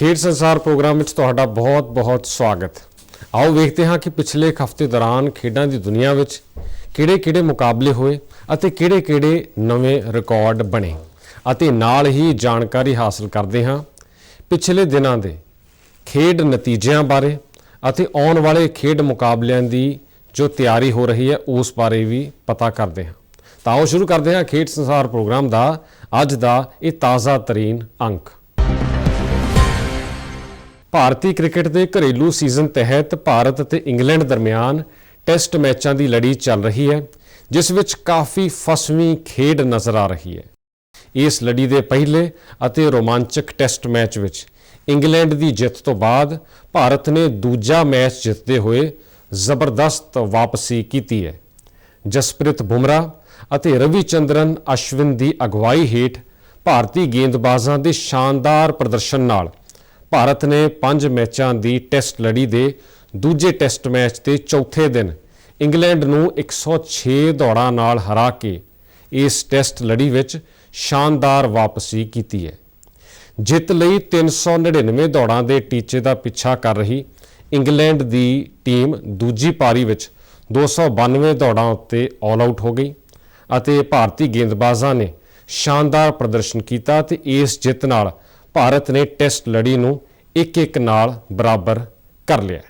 ਖੇਡ ਸੰਸਾਰ ਪ੍ਰੋਗਰਾਮ ਵਿੱਚ ਤੁਹਾਡਾ ਬਹੁਤ-ਬਹੁਤ ਸਵਾਗਤ। ਆਓ ਵੇਖਦੇ ਹਾਂ ਕਿ ਪਿਛਲੇ ਇੱਕ ਹਫ਼ਤੇ ਦੌਰਾਨ ਖੇਡਾਂ ਦੀ ਦੁਨੀਆ ਵਿੱਚ ਕਿਹੜੇ-ਕਿਹੜੇ ਮੁਕਾਬਲੇ ਹੋਏ ਅਤੇ ਕਿਹੜੇ-ਕਿਹੜੇ ਨਵੇਂ ਰਿਕਾਰਡ ਬਣੇ ਅਤੇ ਨਾਲ ਹੀ ਜਾਣਕਾਰੀ ਹਾਸਲ ਕਰਦੇ ਹਾਂ। ਪਿਛਲੇ ਦਿਨਾਂ ਦੇ ਖੇਡ ਨਤੀਜਿਆਂ ਬਾਰੇ ਅਤੇ ਆਉਣ ਵਾਲੇ ਖੇਡ ਮੁਕਾਬਲਿਆਂ ਦੀ ਜੋ ਤਿਆਰੀ ਹੋ ਰਹੀ ਹੈ, ਉਸ ਬਾਰੇ ਵੀ ਪਤਾ ਕਰਦੇ ਹਾਂ। ਤਾਂ ਆਓ ਸ਼ੁਰੂ ਕਰਦੇ ਹਾਂ ਖੇਡ ਸੰਸਾਰ ਪ੍ਰੋਗਰਾਮ ਦਾ ਅੱਜ ਦਾ ਇਹ ਤਾਜ਼ਾ ਤਰੀਨ ਅੰਕ। ਭਾਰਤੀ ਕ੍ਰਿਕਟ ਦੇ ਘਰੇਲੂ ਸੀਜ਼ਨ ਤਹਿਤ ਭਾਰਤ ਅਤੇ ਇੰਗਲੈਂਡ ਦਰਮਿਆਨ ਟੈਸਟ ਮੈਚਾਂ ਦੀ ਲੜੀ ਚੱਲ ਰਹੀ ਹੈ, ਜਿਸ ਵਿੱਚ ਕਾਫੀ ਫਸਵੀਂ ਖੇਡ ਨਜ਼ਰ ਆ ਰਹੀ ਹੈ। ਇਸ ਲੜੀ ਦੇ ਪਹਿਲੇ ਅਤੇ ਰੋਮਾਂਚਕ ਟੈਸਟ ਮੈਚ ਵਿੱਚ ਇੰਗਲੈਂਡ ਦੀ ਜਿੱਤ ਤੋਂ ਬਾਅਦ ਭਾਰਤ ਨੇ ਦੂਜਾ ਮੈਚ ਜਿੱਤਦੇ ਹੋਏ ਜ਼ਬਰਦਸਤ ਵਾਪਸੀ ਕੀਤੀ ਹੈ। ਜਸਪ੍ਰੀਤ ਬੁਮਰਾਹ ਅਤੇ ਰਵੀਚੰਦਰਨ ਅਸ਼ਵਿਨ ਦੀ ਅਗਵਾਈ ਹੇਠ ਭਾਰਤੀ ਗੇਂਦਬਾਜ਼ਾਂ ਦੇ ਸ਼ਾਨਦਾਰ ਪ੍ਰਦਰਸ਼ਨ ਨਾਲ ਭਾਰਤ ਨੇ 5 ਮੈਚਾਂ ਦੀ ਟੈਸਟ ਲੜੀ ਦੇ ਦੂਜੇ ਟੈਸਟ ਮੈਚ ਤੇ ਚੌਥੇ ਦਿਨ ਇੰਗਲੈਂਡ ਨੂੰ 106 ਦੌੜਾਂ ਨਾਲ ਹਰਾ ਕੇ ਇਸ ਟੈਸਟ ਲੜੀ ਵਿੱਚ ਸ਼ਾਨਦਾਰ ਵਾਪਸੀ ਕੀਤੀ ਹੈ। ਜਿੱਤ ਲਈ 399 ਦੌੜਾਂ ਦੇ ਟੀਚੇ ਦਾ ਪਿੱਛਾ ਕਰ ਰਹੀ ਇੰਗਲੈਂਡ ਦੀ ਟੀਮ ਦੂਜੀ ਪਾਰੀ ਵਿੱਚ 292 ਦੌੜਾਂ ਉੱਤੇ ਆਲ ਆਊਟ ਹੋ ਗਈ ਅਤੇ ਭਾਰਤੀ ਗੇਂਦਬਾਜ਼ਾਂ ਨੇ ਸ਼ਾਨਦਾਰ ਪ੍ਰਦਰਸ਼ਨ ਕੀਤਾ ਤੇ ਇਸ ਜਿੱਤ ਨਾਲ ਭਾਰਤ ਨੇ ਟੈਸਟ ਲੜੀ ਨੂੰ 1-1 ਨਾਲ ਬਰਾਬਰ ਕਰ ਲਿਆ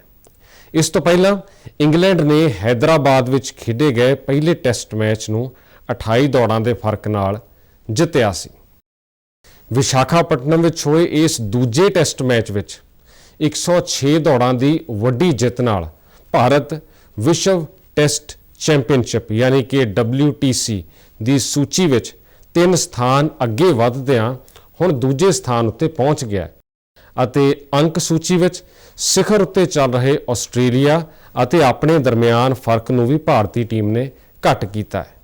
ਇਸ ਤੋਂ ਪਹਿਲਾਂ ਇੰਗਲੈਂਡ ਨੇ ਹైదరాబాద్ ਵਿੱਚ ਖੇਡੇ ਗਏ ਪਹਿਲੇ ਟੈਸਟ ਮੈਚ ਨੂੰ 28 ਦੌੜਾਂ ਦੇ ਫ਼ਰਕ ਨਾਲ ਜਿੱਤਿਆ ਸੀ। ਵਿਸ਼ਾਖਾਪਟਨਮ ਵਿੱਚ ਹੋਏ ਇਸ ਦੂਜੇ ਟੈਸਟ ਮੈਚ ਵਿੱਚ 106 ਦੌੜਾਂ ਦੀ ਵੱਡੀ ਜਿੱਤ ਨਾਲ ਭਾਰਤ ਵਿਸ਼ਵ ਟੈਸਟ ਚੈਂਪੀਅਨਸ਼ਿਪ ਯਾਨੀ ਕਿ WTC ਦੀ ਸੂਚੀ ਵਿੱਚ ਤਿੰਨ ਸਥਾਨ ਅੱਗੇ ਵਧਦਿਆਂ ਹੁਣ ਦੂਜੇ ਸਥਾਨ ਉੱਤੇ ਪਹੁੰਚ ਗਿਆ ਹੈ। ਅਤੇ ਅੰਕ ਸੂਚੀ ਵਿੱਚ ਸਿਖਰ ਉੱਤੇ ਚੱਲ ਰਹੇ ਆਸਟ੍ਰੇਲੀਆ ਅਤੇ ਆਪਣੇ ਦਰਮਿਆਨ ਫ਼ਰਕ ਨੂੰ ਵੀ ਭਾਰਤੀ ਟੀਮ ਨੇ ਘੱਟ ਕੀਤਾ ਹੈ।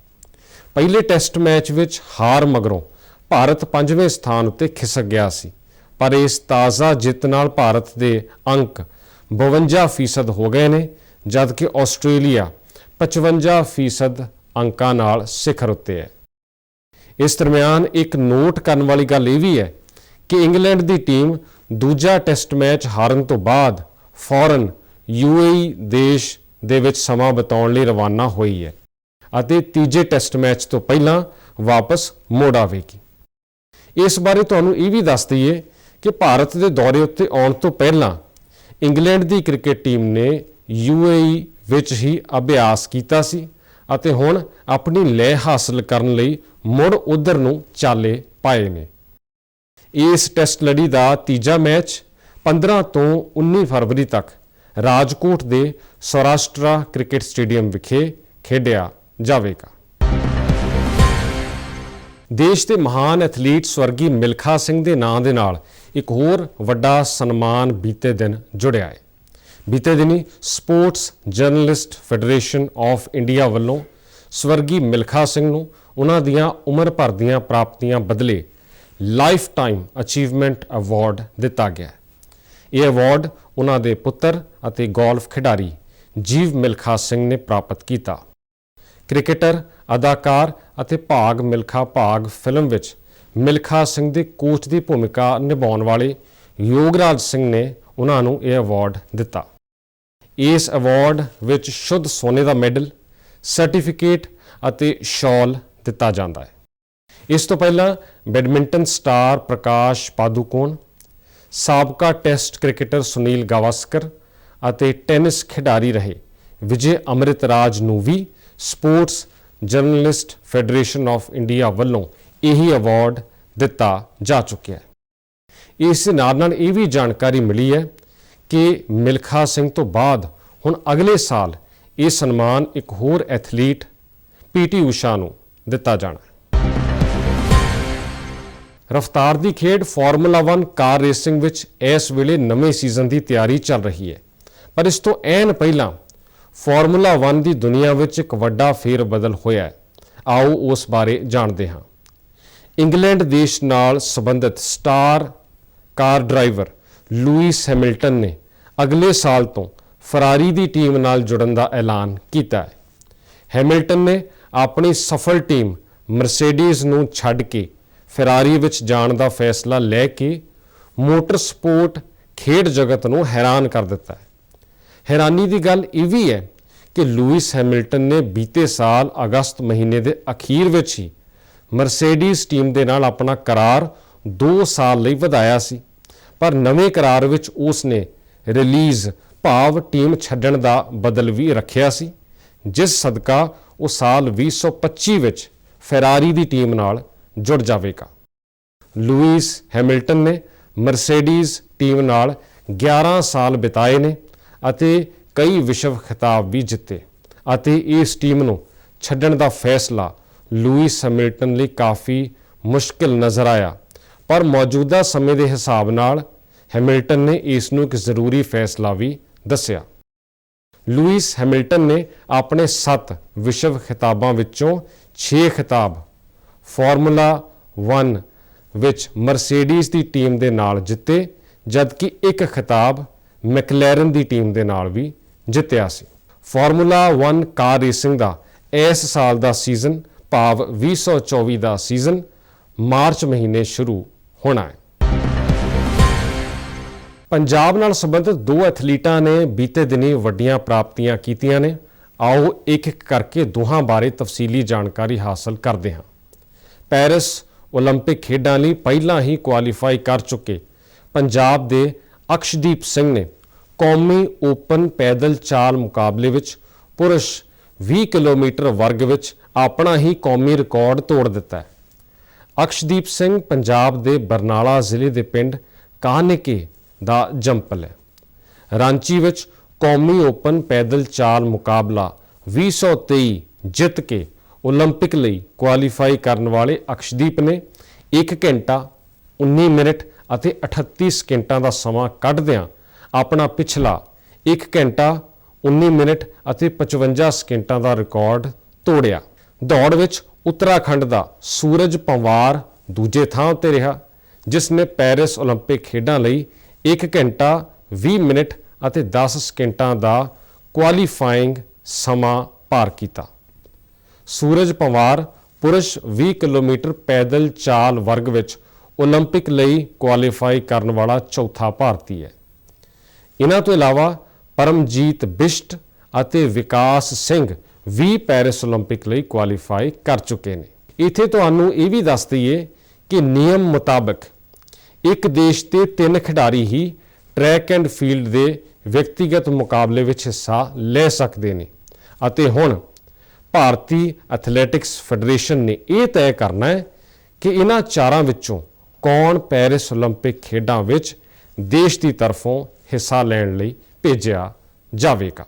ਪਹਿਲੇ ਟੈਸਟ ਮੈਚ ਵਿੱਚ ਹਾਰ ਮਗਰੋਂ ਭਾਰਤ ਪੰਜਵੇਂ ਸਥਾਨ ਉੱਤੇ ਖਿਸਕ ਗਿਆ ਸੀ। ਪਰ ਇਸ ਤਾਜ਼ਾ ਜਿੱਤ ਨਾਲ ਭਾਰਤ ਦੇ ਅੰਕ 52% ਹੋ ਗਏ ਨੇ, ਜਦਕਿ ਆਸਟ੍ਰੇਲੀਆ 55% ਅੰਕਾਂ ਨਾਲ ਸਿਖਰ ਉੱਤੇ ਹੈ। ਇਸ ਦਰਮਿਆਨ ਇੱਕ ਨੋਟ ਕਰਨ ਵਾਲੀ ਗੱਲ ਇਹ ਵੀ ਹੈ ਕਿ ਇੰਗਲੈਂਡ ਦੀ ਟੀਮ ਦੂਜਾ ਟੈਸਟ ਮੈਚ ਹਾਰਨ ਤੋਂ ਬਾਅਦ ਫੌਰਨ ਯੂਏਈ ਦੇਸ਼ ਦੇ ਵਿੱਚ ਸਮਾਂ ਬਿਤਾਉਣ ਲਈ ਰਵਾਨਾ ਹੋਈ ਹੈ ਅਤੇ ਤੀਜੇ ਟੈਸਟ ਮੈਚ ਤੋਂ ਪਹਿਲਾਂ ਵਾਪਸ ਮੋੜ ਆਵੇਗੀ। ਇਸ ਬਾਰੇ ਤੁਹਾਨੂੰ ਇਹ ਵੀ ਦੱਸ ਦਈਏ ਕਿ ਭਾਰਤ ਦੇ ਦੌਰੇ ਉੱਤੇ ਆਉਣ ਤੋਂ ਪਹਿਲਾਂ ਇੰਗਲੈਂਡ ਦੀ ਕ੍ਰਿਕਟ ਟੀਮ ਨੇ ਯੂਏਈ ਵਿੱਚ ਹੀ ਅਭਿਆਸ ਕੀਤਾ ਸੀ ਅਤੇ ਹੁਣ ਆਪਣੀ ਲੈ ਹਾਸਲ ਕਰਨ ਲਈ ਮੁੜ ਉਧਰ ਨੂੰ ਚਾਲੇ ਪਾਏ ਨੇ। ਇਸ ਟੈਸਟ ਲੜੀ ਦਾ ਤੀਜਾ ਮੈਚ 15 ਤੋਂ 19 ਫਰਵਰੀ ਤੱਕ ਰਾਜਕੋਟ ਦੇ ਸੌਰਾਸ਼ਟਰਾ ਕ੍ਰਿਕਟ ਸਟੇਡੀਅਮ ਵਿਖੇ ਖੇਡਿਆ ਜਾਵੇਗਾ। ਦੇਸ਼ ਦੇ ਮਹਾਨ ਐਥਲੀਟ ਸਵਰਗੀ ਮਿਲਖਾ ਸਿੰਘ ਦੇ ਨਾਂ ਦੇ ਨਾਲ ਇੱਕ ਹੋਰ ਵੱਡਾ ਸਨਮਾਨ ਬੀਤੇ ਦਿਨ ਜੁੜਿਆ ਹੈ। ਬੀਤੇ ਦਿਨੀ sports journalist federation of India ਵੱਲੋਂ ਸਵਰਗੀ ਮਿਲਖਾ ਸਿੰਘ ਨੂੰ ਉਹਨਾਂ ਦੀਆਂ ਉਮਰ ਭਰ ਦੀਆਂ ਪ੍ਰਾਪਤੀਆਂ ਬਦਲੇ ਲਾਈਫ ਟਾਈਮ ਅਚੀਵਮੈਂਟ ਅਵਾਰਡ ਦਿੱਤਾ ਗਿਆ। ਇਹ ਅਵਾਰਡ ਉਹਨਾਂ ਦੇ ਪੁੱਤਰ ਅਤੇ ਗੋਲਫ ਖਿਡਾਰੀ ਜੀਵ ਮਿਲਖਾ ਸਿੰਘ ਨੇ ਪ੍ਰਾਪਤ ਕੀਤਾ। ਕ੍ਰਿਕਟਰ, ਅਦਾਕਾਰ ਅਤੇ ਭਾਗ ਮਿਲਖਾ ਭਾਗ ਫਿਲਮ ਵਿੱਚ ਮਿਲਖਾ ਸਿੰਘ ਦੇ ਕੋਚ ਦੀ ਭੂਮਿਕਾ ਨਿਭਾਉਣ ਵਾਲੇ ਯੋਗਰਾਜ ਸਿੰਘ ਨੇ ਉਹਨਾਂ ਨੂੰ ਇਹ ਅਵਾਰਡ ਦਿੱਤਾ। ਇਸ ਅਵਾਰਡ ਵਿੱਚ ਸ਼ੁੱਧ ਸੋਨੇ ਦਾ ਮੈਡਲ, ਸਰਟੀਫਿਕੇਟ ਅਤੇ ਸ਼ਾਲ ਦਿੱਤਾ ਜਾਂਦਾ ਹੈ। ਇਸ ਤੋਂ ਪਹਿਲਾਂ ਬੈਡਮਿੰਟਨ ਸਟਾਰ ਪ੍ਰਕਾਸ਼ ਪਾਦੂਕੋਣ, ਸਾਬਕਾ ਟੈਸਟ ਕ੍ਰਿਕਟਰ ਸੁਨੀਲ ਗਾਵਸਕਰ ਅਤੇ ਟੈਨਿਸ ਖਿਡਾਰੀ ਰਹੇ ਵਿਜੇ ਅੰਮ੍ਰਿਤਰਾਜ ਨੂੰ ਵੀ sports journalist federation of India ਵੱਲੋਂ ਇਹੀ ਅਵਾਰਡ ਦਿੱਤਾ ਜਾ ਚੁੱਕਿਆ ਹੈ। ਇਸ ਨਾਲ ਨਾਲ ਇਹ ਵੀ ਜਾਣਕਾਰੀ ਮਿਲੀ ਹੈ ਕਿ ਮਿਲਖਾ ਸਿੰਘ ਤੋਂ ਬਾਅਦ ਹੁਣ ਅਗਲੇ ਸਾਲ ਇਹ ਸਨਮਾਨ ਇੱਕ ਹੋਰ ਐਥਲੀਟ ਪੀਟੀ ਊਸ਼ਾ ਨੂੰ ਦਿੱਤਾ ਜਾਣਾ ਰਫਤਾਰ ਦੀ ਖੇਡ ਫਾਰਮੂਲਾ 1 ਕਾਰ ਰੇਸਿੰਗ ਵਿੱਚ ਇਸ ਵੇਲੇ ਨਵੇਂ ਸੀਜ਼ਨ ਦੀ ਤਿਆਰੀ ਚੱਲ ਰਹੀ ਹੈ। ਪਰ ਇਸ ਤੋਂ ਐਨ ਪਹਿਲਾਂ ਫਾਰਮੂਲਾ 1 ਦੀ ਦੁਨੀਆ ਵਿੱਚ ਇੱਕ ਵੱਡਾ ਫੇਰ ਬਦਲ ਹੋਇਆ ਹੈ। ਆਓ ਉਸ ਬਾਰੇ ਜਾਣਦੇ ਹਾਂ। ਇੰਗਲੈਂਡ ਦੇਸ਼ ਨਾਲ ਸੰਬੰਧਿਤ star car driver Lewis Hamilton ਨੇ ਅਗਲੇ ਸਾਲ ਤੋਂ ਫਰਾਰੀ ਦੀ ਟੀਮ ਨਾਲ ਜੁੜਨ ਦਾ ਐਲਾਨ ਕੀਤਾ ਹੈ। ਹੈਮਿਲਟਨ ਨੇ ਆਪਣੀ ਸਫਲ ਟੀਮ ਮਰਸੀਡੀਜ਼ ਨੂੰ ਛੱਡ ਕੇ ਫਰਾਰੀ ਵਿੱਚ ਜਾਣ ਦਾ ਫੈਸਲਾ ਲੈ ਕੇ ਮੋਟਰ ਸਪੋਰਟ ਖੇਡ ਜਗਤ ਨੂੰ ਹੈਰਾਨ ਕਰ ਦਿੱਤਾ ਹੈ। ਹੈਰਾਨੀ ਦੀ ਗੱਲ ਇਹ ਵੀ ਹੈ ਕਿ ਲੂਇਸ ਹੈਮਿਲਟਨ ਨੇ ਬੀਤੇ ਸਾਲ ਅਗਸਤ ਮਹੀਨੇ ਦੇ ਅਖੀਰ ਵਿੱਚ ਹੀ ਮਰਸੀਡੀਜ਼ ਟੀਮ ਦੇ ਨਾਲ ਆਪਣਾ ਕਰਾਰ 2 ਸਾਲ ਲਈ ਵਧਾਇਆ ਸੀ, ਪਰ ਨਵੇਂ ਕਰਾਰ ਵਿੱਚ ਉਸ ਨੇ ਰਿਲੀਜ਼ ਭਾਵ ਟੀਮ ਛੱਡਣ ਦਾ ਬਦਲ ਵੀ ਰੱਖਿਆ ਸੀ, ਜਿਸ ਸਦਕਾ ਉਹ ਸਾਲ 2025 ਵਿੱਚ ਫੈਰਾਰੀ ਦੀ ਟੀਮ ਨਾਲ ਜੁੜ ਜਾਵੇਗਾ। ਲੂਈਸ ਹੈਮਿਲਟਨ ਨੇ ਮਰਸੀਡੀਜ਼ ਟੀਮ ਨਾਲ 11 ਸਾਲ ਬਿਤਾਏ ਨੇ ਅਤੇ ਕਈ ਵਿਸ਼ਵ ਖਿਤਾਬ ਵੀ ਜਿੱਤੇ ਅਤੇ ਇਸ ਟੀਮ ਨੂੰ ਛੱਡਣ ਦਾ ਫੈਸਲਾ ਲੂਈਸ ਹੈਮਿਲਟਨ ਲਈ ਕਾਫੀ ਮੁਸ਼ਕਿਲ ਨਜ਼ਰ ਆਇਆ। ਪਰ ਮੌਜੂਦਾ ਸਮੇਂ ਦੇ ਹਿਸਾਬ ਨਾਲ ਹੈਮਿਲਟਨ ਨੇ ਇਸ ਨੂੰ ਇੱਕ ਜ਼ਰੂਰੀ ਫੈਸਲਾ ਵੀ ਦੱਸਿਆ। ਲੂਈਸ ਹੈਮਿਲਟਨ ਨੇ ਆਪਣੇ 7 ਵਿਸ਼ਵ ਖਿਤਾਬਾਂ ਵਿੱਚੋਂ 6 ਖਿਤਾਬ ਫਾਰਮੂਲਾ 1 ਵਿੱਚ ਮਰਸੀਡੀਜ਼ ਦੀ ਟੀਮ ਦੇ ਨਾਲ ਜਿੱਤੇ, ਜਦਕਿ ਇੱਕ ਖਿਤਾਬ ਮੈਕਲੈਰਨ ਦੀ ਟੀਮ ਦੇ ਨਾਲ ਵੀ ਜਿੱਤਿਆ ਸੀ। ਫਾਰਮੂਲਾ 1 ਕਾਰ ਰੇਸਿੰਗ ਦਾ ਇਸ ਸਾਲ ਦਾ ਸੀਜ਼ਨ ਭਾਵ 2024 ਦਾ ਸੀਜ਼ਨ ਮਾਰਚ ਮਹੀਨੇ ਸ਼ੁਰੂ ਹੋਣਾ ਹੈ। ਪੰਜਾਬ ਨਾਲ ਸੰਬੰਧਿਤ ਦੋ ਐਥਲੀਟਾਂ ਨੇ ਬੀਤੇ ਦਿਨੀ ਵੱਡੀਆਂ ਪ੍ਰਾਪਤੀਆਂ ਕੀਤੀਆਂ ਨੇ ਆਓ ਇੱਕ ਇੱਕ ਕਰਕੇ ਦੋਹਾਂ ਬਾਰੇ ਤਫਸੀਲੀ ਜਾਣਕਾਰੀ ਹਾਸਲ ਕਰਦੇ ਹਾਂ ਪੈਰਿਸ 올림픽 ਖੇਡਾਂ ਲਈ ਪਹਿਲਾਂ ਹੀ ਕੁਆਲੀਫਾਈ ਕਰ ਚੁੱਕੇ ਪੰਜਾਬ ਦੇ ਅਕਸ਼ਦੀਪ ਸਿੰਘ ਨੇ ਕੌਮੀ ਓਪਨ ਪੈਦਲ ਚਾਲ ਮੁਕਾਬਲੇ ਵਿੱਚ ਪੁਰਸ਼ 20 ਕਿਲੋਮੀਟਰ ਵਰਗ ਵਿੱਚ ਆਪਣਾ ਹੀ ਕੌਮੀ ਰਿਕਾਰਡ ਤੋੜ ਦਿੱਤਾ ਹੈ ਅਕਸ਼ਦੀਪ ਸਿੰਘ ਪੰਜਾਬ ਦੇ ਬਰਨਾਲਾ ਜ਼ਿਲ੍ਹੇ ਦੇ ਪਿੰਡ ਕਾਹਨਕੇ ਦਾ ਜੰਪਲ ਹੈ ਰਾਂਚੀ ਵਿੱਚ ਕੌਮੀ ਓਪਨ ਪੈਦਲ ਚਾਲ ਮੁਕਾਬਲਾ 2023 ਜਿੱਤ ਕੇ 올림픽 ਲਈ ਕੁਆਲੀਫਾਈ ਕਰਨ ਵਾਲੇ ਅਕਸ਼ਦੀਪ ਨੇ 1 ਘੰਟਾ 19 ਮਿੰਟ ਅਤੇ 38 ਸਕਿੰਟਾਂ ਦਾ ਸਮਾਂ ਕੱਢਦਿਆਂ ਆਪਣਾ ਪਿਛਲਾ 1 ਘੰਟਾ 19 ਮਿੰਟ ਅਤੇ 55 ਸਕਿੰਟਾਂ ਦਾ ਰਿਕਾਰਡ ਤੋੜਿਆ ਦੌੜ ਵਿੱਚ ਉੱਤਰਾਖੰਡ ਦਾ ਸੂਰਜ ਪੰਵਾਰ ਦੂਜੇ ਥਾਂ ਉੱਤੇ ਰਿਹਾ ਜਿਸ ਨੇ ਪੈਰਿਸ 올림픽 ਖੇਡਾਂ ਲਈ 1 ਘੰਟਾ 20 ਮਿੰਟ ਅਤੇ 10 ਸਕਿੰਟਾਂ ਦਾ ਕੁਆਲੀਫਾਈਂਗ ਸਮਾਂ ਪਾਰ ਕੀਤਾ ਸੂਰਜ ਪੰਵਾਰ ਪੁਰਸ਼ 20 ਕਿਲੋਮੀਟਰ ਪੈਦਲ ਚਾਲ ਵਰਗ ਵਿੱਚ 올림픽 ਲਈ ਕੁਆਲੀਫਾਈ ਕਰਨ ਵਾਲਾ ਚੌਥਾ ਭਾਰਤੀ ਹੈ ਇਹਨਾਂ ਤੋਂ ਇਲਾਵਾ ਪਰਮਜੀਤ ਬਿਸ਼ਟ ਅਤੇ ਵਿਕਾਸ ਸਿੰਘ ਵੀ ਪੈਰਿਸ 올림픽 ਲਈ ਕੁਆਲੀਫਾਈ ਕਰ ਚੁੱਕੇ ਨੇ ਇੱਥੇ ਤੁਹਾਨੂੰ ਇਹ ਵੀ ਦੱਸ ਦਈਏ ਕਿ ਨਿਯਮ ਮੁਤਾਬਕ ਇੱਕ ਦੇਸ਼ ਦੇ ਤਿੰਨ ਖਿਡਾਰੀ ਹੀ ਟਰੈਕ ਐਂਡ ਫੀਲਡ ਦੇ ਵਿਅਕਤੀਗਤ ਮੁਕਾਬਲੇ ਵਿੱਚ ਹਿੱਸਾ ਲੈ ਸਕਦੇ ਨੇ ਅਤੇ ਹੁਣ ਭਾਰਤੀ ਐਥਲੈਟਿਕਸ ਫੈਡਰੇਸ਼ਨ ਨੇ ਇਹ ਤੈਅ ਕਰਨਾ ਹੈ ਕਿ ਇਹਨਾਂ ਚਾਰਾਂ ਵਿੱਚੋਂ ਕੌਣ ਪੈਰਿਸ 올림픽 ਖੇਡਾਂ ਵਿੱਚ ਦੇਸ਼ ਦੀ ਤਰਫੋਂ ਹਿੱਸਾ ਲੈਣ ਲਈ ਭੇਜਿਆ ਜਾਵੇਗਾ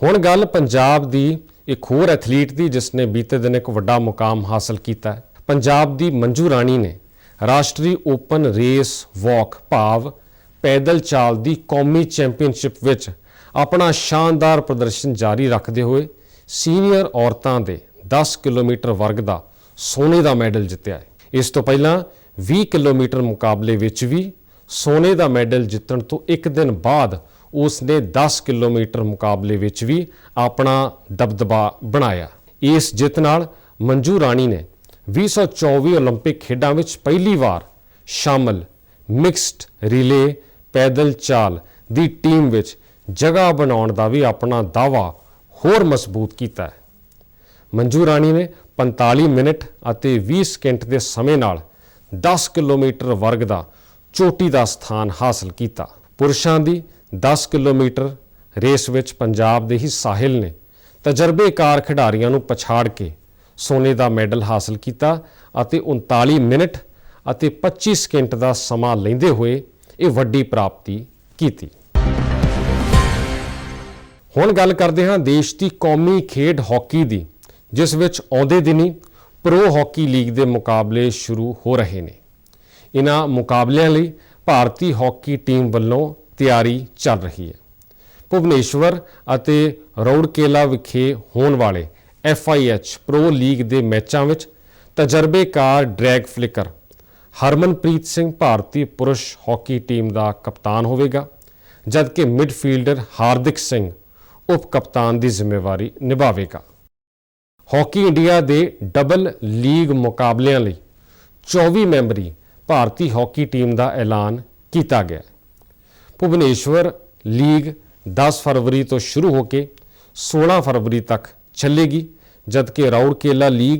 ਹੁਣ ਗੱਲ ਪੰਜਾਬ ਦੀ ਇੱਕ ਹੋਰ ਐਥਲੀਟ ਦੀ ਜਿਸ ਨੇ ਬੀਤੇ ਦਿਨ ਇੱਕ ਵੱਡਾ ਮੁਕਾਮ ਹਾਸਲ ਕੀਤਾ ਹੈ ਪੰਜਾਬ ਦੀ ਮੰਜੂ ਰਾਣੀ ਨੇ ਰਾਸ਼ਟਰੀ ਓਪਨ ਰੇਸ, ਵਾਕ, ਭਾਵ, ਪੈਦਲ ਚਾਲ ਦੀ ਕੌਮੀ ਚੈਂਪੀਅਨਸ਼ਿਪ ਵਿੱਚ ਆਪਣਾ ਸ਼ਾਨਦਾਰ ਪ੍ਰਦਰਸ਼ਨ ਜਾਰੀ ਰੱਖਦੇ ਹੋਏ ਸੀਨੀਅਰ ਔਰਤਾਂ ਦੇ 10 ਕਿਲੋਮੀਟਰ ਵਰਗ ਦਾ ਸੋਨੇ ਦਾ ਮੈਡਲ ਜਿੱਤਿਆ ਹੈ। ਇਸ ਤੋਂ ਪਹਿਲਾਂ 20 ਕਿਲੋਮੀਟਰ ਮੁਕਾਬਲੇ ਵਿੱਚ ਵੀ ਸੋਨੇ ਦਾ ਮੈਡਲ ਜਿੱਤਣ ਤੋਂ ਇੱਕ ਦਿਨ ਬਾਅਦ ਉਸ ਨੇ 10 ਕਿਲੋਮੀਟਰ ਮੁਕਾਬਲੇ ਵਿੱਚ ਵੀ ਆਪਣਾ ਦਬਦਬਾ ਬਣਾਇਆ। ਇਸ ਜਿੱਤ ਨਾਲ ਮੰਜੂ ਰਾਣੀ ਨੇ 2024 ਓਲੰਪਿਕ ਖੇਡਾਂ ਵਿੱਚ ਪਹਿਲੀ ਵਾਰ ਸ਼ਾਮਲ ਮਿਕਸਡ ਰਿਲੇ ਪੈਦਲ ਚਾਲ ਦੀ ਟੀਮ ਵਿੱਚ ਜਗ੍ਹਾ ਬਣਾਉਣ ਦਾ ਵੀ ਆਪਣਾ ਦਾਵਾ ਹੋਰ ਮਜ਼ਬੂਤ ਕੀਤਾ ਹੈ। ਮੰਜੂ ਰਾਣੀ ਨੇ 45 ਮਿੰਟ ਅਤੇ 20 ਸਕਿੰਟ ਦੇ ਸਮੇਂ ਨਾਲ 10 ਕਿਲੋਮੀਟਰ ਵਰਗ ਦਾ ਚੋਟੀ ਦਾ ਸਥਾਨ ਹਾਸਲ ਕੀਤਾ। ਪੁਰਸ਼ਾਂ ਦੀ 10 ਕਿਲੋਮੀਟਰ ਰੇਸ ਵਿੱਚ ਪੰਜਾਬ ਦੇ ਹੀ ਸਾਹਿਲ ਨੇ ਤਜਰਬੇਕਾਰ ਖਿਡਾਰੀਆਂ ਨੂੰ ਪਛਾੜ ਕੇ ਸੋਨੇ ਦਾ ਮੈਡਲ ਹਾਸਲ ਕੀਤਾ ਅਤੇ 39 ਮਿੰਟ ਅਤੇ 25 ਸਕਿੰਟ ਦਾ ਸਮਾਂ ਲੈਂਦੇ ਹੋਏ ਇਹ ਵੱਡੀ ਪ੍ਰਾਪਤੀ ਕੀਤੀ। ਹੁਣ ਗੱਲ ਕਰਦੇ ਹਾਂ ਦੇਸ਼ ਦੀ ਕੌਮੀ ਖੇਡ ਹਾਕੀ ਦੀ, ਜਿਸ ਵਿੱਚ ਆਉਂਦੇ ਦਿਨੀ ਪ੍ਰੋ ਹਾਕੀ ਲੀਗ ਦੇ ਮੁਕਾਬਲੇ ਸ਼ੁਰੂ ਹੋ ਰਹੇ ਨੇ। ਇਹਨਾਂ ਮੁਕਾਬਲਿਆਂ ਲਈ ਭਾਰਤੀ ਹਾਕੀ ਟੀਮ ਵੱਲੋਂ ਤਿਆਰੀ ਚੱਲ ਰਹੀ ਹੈ। ਭੁਵਨੇਸ਼ਵਰ ਅਤੇ ਰੌੜਕੇਲਾ ਵਿਖੇ ਹੋਣ ਵਾਲੇ ਐਫਆਈਐਚ ਪ੍ਰੋ ਲੀਗ ਦੇ ਮੈਚਾਂ ਵਿੱਚ ਤਜਰਬੇਕਾਰ ਡਰੈਗ ਫਲਿਕਰ, ਹਰਮਨਪ੍ਰੀਤ ਸਿੰਘ ਭਾਰਤੀ ਪੁਰਸ਼ ਹਾਕੀ ਟੀਮ ਦਾ ਕਪਤਾਨ ਹੋਵੇਗਾ, ਜਦਕਿ ਮਿਡਫੀਲਡਰ ਹਾਰਦਿਕ ਸਿੰਘ ਉਪ ਕਪਤਾਨ ਦੀ ਜ਼ਿੰਮੇਵਾਰੀ ਨਿਭਾਵੇਗਾ। ਹਾਕੀ ਇੰਡੀਆ ਦੇ ਡਬਲ ਲੀਗ ਮੁਕਾਬਲਿਆਂ ਲਈ 24 ਮੈਂਬਰੀ ਭਾਰਤੀ ਹਾਕੀ ਟੀਮ ਦਾ ਐਲਾਨ ਕੀਤਾ ਗਿਆ। ਭੁਵਨੇਸ਼ਵਰ ਲੀਗ 10 ਫਰਵਰੀ ਤੋਂ ਸ਼ੁਰੂ ਹੋ ਕੇ 16 ਫਰਵਰੀ ਤੱਕ ਚੱਲੇਗੀ, ਜਦਕਿ ਰਾਉਰਕੇਲਾ ਲੀਗ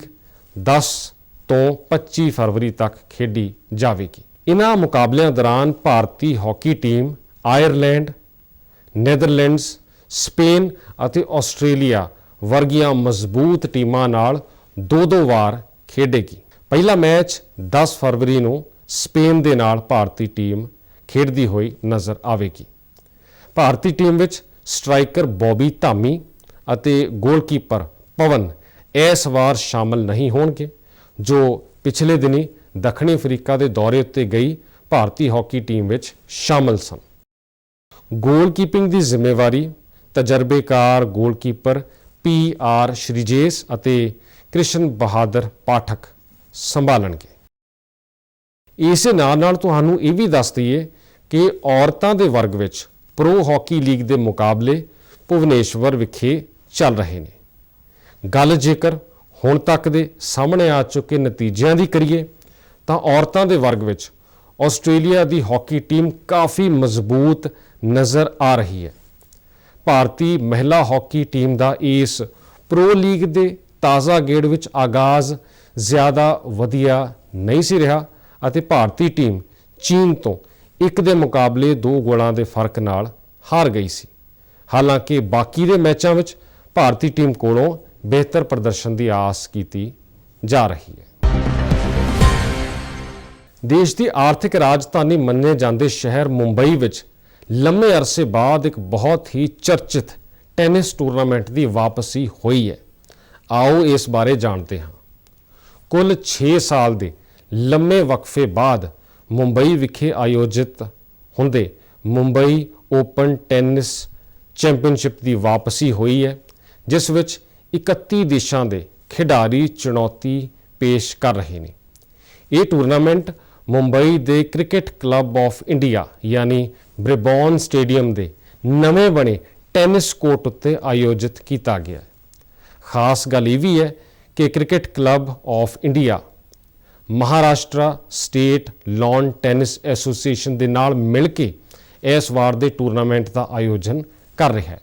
10 ਤੋਂ 25 ਫਰਵਰੀ ਤੱਕ ਖੇਡੀ ਜਾਵੇਗੀ। ਇਨ੍ਹਾਂ ਮੁਕਾਬਲਿਆਂ ਦੌਰਾਨ ਭਾਰਤੀ hockey team Ireland, Netherlands, Spain ਅਤੇ ਆਸਟ੍ਰੇਲੀਆ ਵਰਗੀਆਂ ਮਜ਼ਬੂਤ ਟੀਮਾਂ ਨਾਲ ਦੋ-ਦੋ ਵਾਰ ਖੇਡੇਗੀ। ਪਹਿਲਾ ਮੈਚ 10 ਫਰਵਰੀ ਨੂੰ ਸਪੇਨ ਦੇ ਨਾਲ ਭਾਰਤੀ ਟੀਮ ਖੇਡਦੀ ਹੋਈ ਨਜ਼ਰ ਆਵੇਗੀ। ਭਾਰਤੀ ਟੀਮ ਵਿੱਚ ਸਟ੍ਰਾਈਕਰ ਬੌਬੀ ਧਾਮੀ ਅਤੇ ਗੋਲਕੀਪਰ ਪਵਨ ਇਸ ਵਾਰ ਸ਼ਾਮਲ ਨਹੀਂ ਹੋਣਗੇ, ਜੋ ਪਿਛਲੇ ਦਿਨੀ ਦੱਖਣੀ ਅਫਰੀਕਾ ਦੇ ਦੌਰੇ ਉੱਤੇ ਗਈ ਭਾਰਤੀ ਹਾਕੀ ਟੀਮ ਵਿੱਚ ਸ਼ਾਮਲ ਸਨ। ਗੋਲਕੀਪਿੰਗ ਦੀ ਜ਼ਿੰਮੇਵਾਰੀ ਤਜਰਬੇਕਾਰ ਗੋਲਕੀਪਰ ਪੀ ਆਰ ਸ਼੍ਰੀਜੇਸ ਅਤੇ ਕ੍ਰਿਸ਼ਨ ਬਹਾਦਰ ਪਾਠਕ ਸੰਭਾਲਣਗੇ। ਇਸੇ ਨਾਲ ਨਾਲ ਤੁਹਾਨੂੰ ਇਹ ਵੀ ਦੱਸ ਦਈਏ ਕਿ ਔਰਤਾਂ ਦੇ ਵਰਗ ਵਿੱਚ ਪ੍ਰੋ ਹਾਕੀ ਲੀਗ ਦੇ ਮੁਕਾਬਲੇ ਭੁਵਨੇਸ਼ਵਰ ਵਿਖੇ ਚੱਲ ਰਹੇ ਨੇ। ਗੱਲ ਜੇਕਰ ਹੁਣ ਤੱਕ ਦੇ ਸਾਹਮਣੇ ਆ ਚੁੱਕੇ ਨਤੀਜਿਆਂ ਦੀ ਕਰੀਏ, ਤਾਂ ਔਰਤਾਂ ਦੇ ਵਰਗ ਵਿੱਚ ਆਸਟ੍ਰੇਲੀਆ ਦੀ ਹਾਕੀ ਟੀਮ ਕਾਫੀ ਮਜ਼ਬੂਤ ਨਜ਼ਰ ਆ ਰਹੀ ਹੈ। ਭਾਰਤੀ ਮਹਿਲਾ ਹਾਕੀ ਟੀਮ ਦਾ ਇਸ ਪ੍ਰੋ ਲੀਗ ਦੇ ਤਾਜ਼ਾ ਗੇੜ ਵਿੱਚ ਆਗਾਜ਼ ਜ਼ਿਆਦਾ ਵਧੀਆ ਨਹੀਂ ਸੀ ਰਿਹਾ ਅਤੇ ਭਾਰਤੀ ਟੀਮ ਚੀਨ ਤੋਂ ਇੱਕ ਦੇ ਮੁਕਾਬਲੇ ਦੋ ਗੋਲਾਂ ਦੇ ਫ਼ਰਕ ਨਾਲ ਹਾਰ ਗਈ ਸੀ। ਹਾਲਾਂਕਿ ਬਾਕੀ ਦੇ ਮੈਚਾਂ ਵਿੱਚ ਭਾਰਤੀ ਟੀਮ ਕੋਲੋਂ ਬਿਹਤਰ ਪ੍ਰਦਰਸ਼ਨ ਦੀ ਆਸ ਕੀਤੀ ਜਾ ਰਹੀ ਹੈ। ਦੇਸ਼ ਦੀ ਆਰਥਿਕ ਰਾਜਧਾਨੀ ਮੰਨੇ ਜਾਂਦੇ ਸ਼ਹਿਰ ਮੁੰਬਈ ਵਿੱਚ ਲੰਮੇ ਅਰਸੇ ਬਾਅਦ ਇੱਕ ਬਹੁਤ ਹੀ ਚਰਚਿਤ ਟੈਨਿਸ ਟੂਰਨਾਮੈਂਟ ਦੀ ਵਾਪਸੀ ਹੋਈ ਹੈ। ਆਓ ਇਸ ਬਾਰੇ ਜਾਣਦੇ ਹਾਂ। ਕੁੱਲ 6 ਸਾਲ ਦੇ ਲੰਮੇ ਵਕਫੇ ਬਾਅਦ ਮੁੰਬਈ ਵਿਖੇ ਆਯੋਜਿਤ ਹੁੰਦੇ ਮੁੰਬਈ ਓਪਨ ਟੈਨਿਸ ਚੈਂਪੀਅਨਸ਼ਿਪ ਦੀ ਵਾਪਸੀ ਹੋਈ ਹੈ। ਜਿਸ ਵਿੱਚ 31 ਦੇਸ਼ਾਂ ਦੇ ਖਿਡਾਰੀ ਚੁਣੌਤੀ ਪੇਸ਼ ਕਰ ਰਹੇ ਨੇ। ਇਹ ਟੂਰਨਾਮੈਂਟ ਮੁੰਬਈ ਦੇ ਕ੍ਰਿਕਟ ਕਲੱਬ ਆਫ ਇੰਡੀਆ, ਯਾਨੀ ਬ੍ਰਿਬੌਨ ਸਟੇਡੀਅਮ ਦੇ ਨਵੇਂ ਬਣੇ ਟੈਨਿਸ ਕੋਰਟ ਉੱਤੇ ਆਯੋਜਿਤ ਕੀਤਾ ਗਿਆ ਹੈ। ਖਾਸ ਗੱਲ ਇਹ ਵੀ ਹੈ ਕਿ cricket club of India, Maharashtra state lawn tennis association ਦੇ ਨਾਲ ਮਿਲ ਕੇ ਇਸ ਵਾਰ ਦੇ ਟੂਰਨਾਮੈਂਟ ਦਾ ਆਯੋਜਨ ਕਰ ਰਿਹਾ ਹੈ।